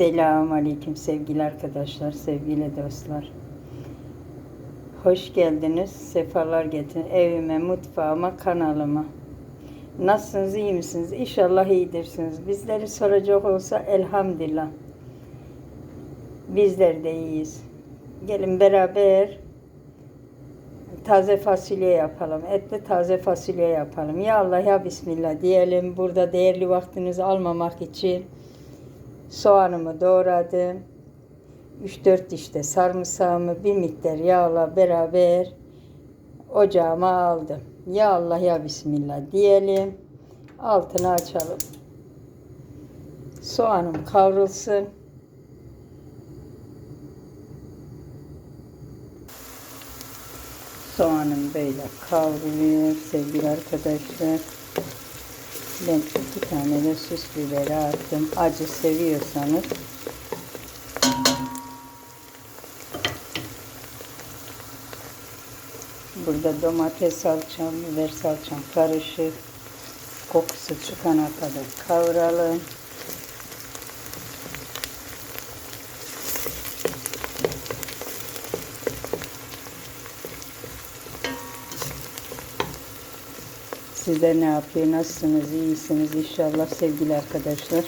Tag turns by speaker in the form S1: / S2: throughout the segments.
S1: Selamun Aleyküm sevgili arkadaşlar, sevgili dostlar. Hoş geldiniz, sefalar getirin evime, mutfağıma, kanalıma. Nasılsınız, iyi misiniz? İnşallah iyidirsiniz. Bizleri soracak olsa elhamdülillah. Bizler de iyiyiz. Gelin beraber taze fasulye yapalım. Etli taze fasulye yapalım. Ya Allah ya Bismillah diyelim. Burada değerli vaktinizi almamak için soğanımı doğradım. 3-4 dişte sarımsağımı bir miktar yağla beraber ocağıma aldım. Ya Allah ya Bismillah diyelim. Altını açalım. Soğanım kavrulsun. Soğanım böyle kavruluyor sevgili arkadaşlar. Ben iki tane de süs biberi attım. Acı seviyorsanız. Burada domates salçam, biber salçam karışık. Kokusu çıkana kadar kavuralım. Sizler ne yapıyor? Nasılsınız? İyisiniz inşallah sevgili arkadaşlar.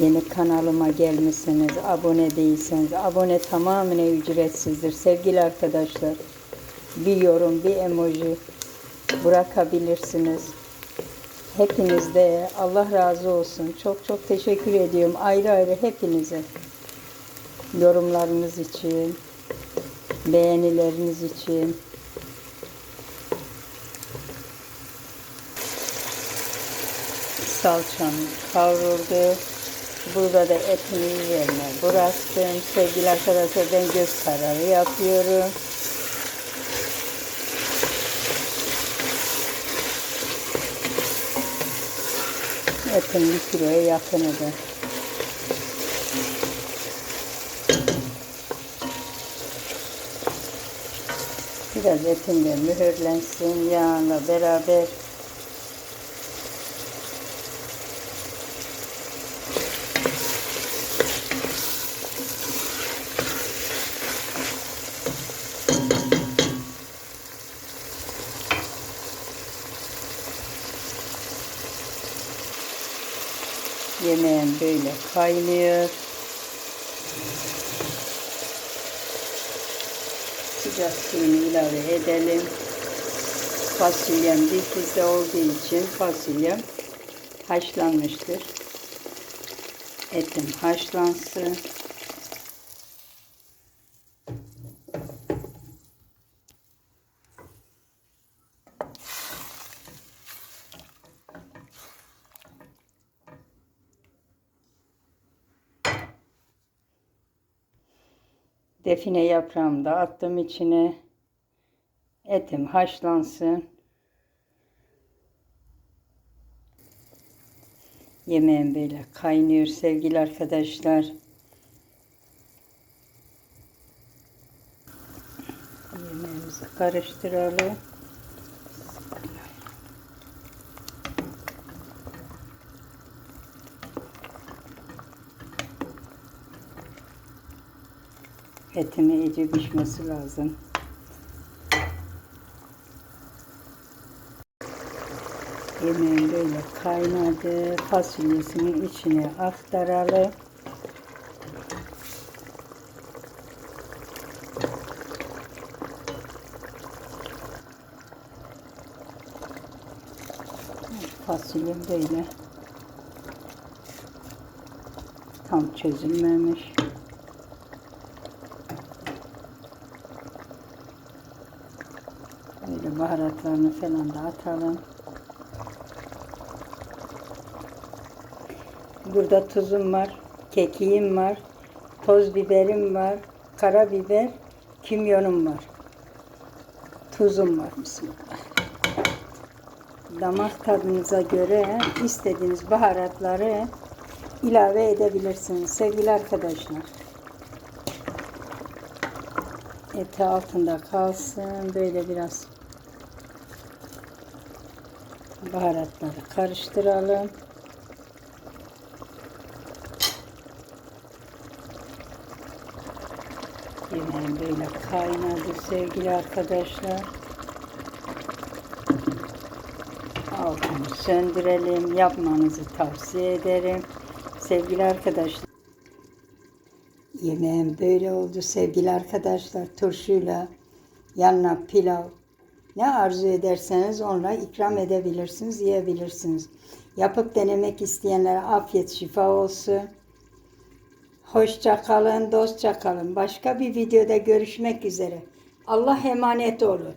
S1: Yeni kanalıma gelmişsiniz, abone değilseniz, abone tamamen ücretsizdir sevgili arkadaşlar. Bir yorum, bir emoji bırakabilirsiniz. Hepiniz de Allah razı olsun. Çok çok teşekkür ediyorum ayrı ayrı hepinize. Yorumlarınız için, beğenileriniz için. Salçam kavruldu. Burada da etini üzerine bıraktım. Sevgili arkadaşlar ben göz kararı yapıyorum. Etim bir kiloya yakın eder. Biraz etim de mühürlensin yağla beraber. Yemeğim böyle kaynıyor. Sıcak suyunu ilave edelim. Fasulyem difrize olduğu için fasulyem haşlanmıştır. Etim haşlansın. Define yaprağımı da attım içine. Etim haşlansın. Yemeğim böyle kaynıyor sevgili arkadaşlar. Yemeğimizi karıştıralım. Etimi iyice pişmesi lazım. Yemeğim böyle kaynadı. Fasulyesinin içine aktaralım. Fasulyem böyle tam çözülmemiş. Baharatlarını falan da atalım. Burada tuzum var, kekiğim var, toz biberim var, karabiber, kimyonum var. Tuzum var. Bismillah. Damak tadınıza göre istediğiniz baharatları ilave edebilirsiniz sevgili arkadaşlar. Eti altında kalsın. Böyle biraz Baharatları karıştıralım. Yemeğim böyle kaynadı sevgili arkadaşlar. Altını söndürelim. Yapmanızı tavsiye ederim. Sevgili arkadaşlar. Yemeğim böyle oldu sevgili arkadaşlar. Turşuyla yanına pilav. Ne arzu ederseniz onunla ikram edebilirsiniz, yiyebilirsiniz. Yapıp denemek isteyenlere afiyet şifa olsun. Hoşça kalın, dostça kalın. Başka bir videoda görüşmek üzere. Allah emanet olun.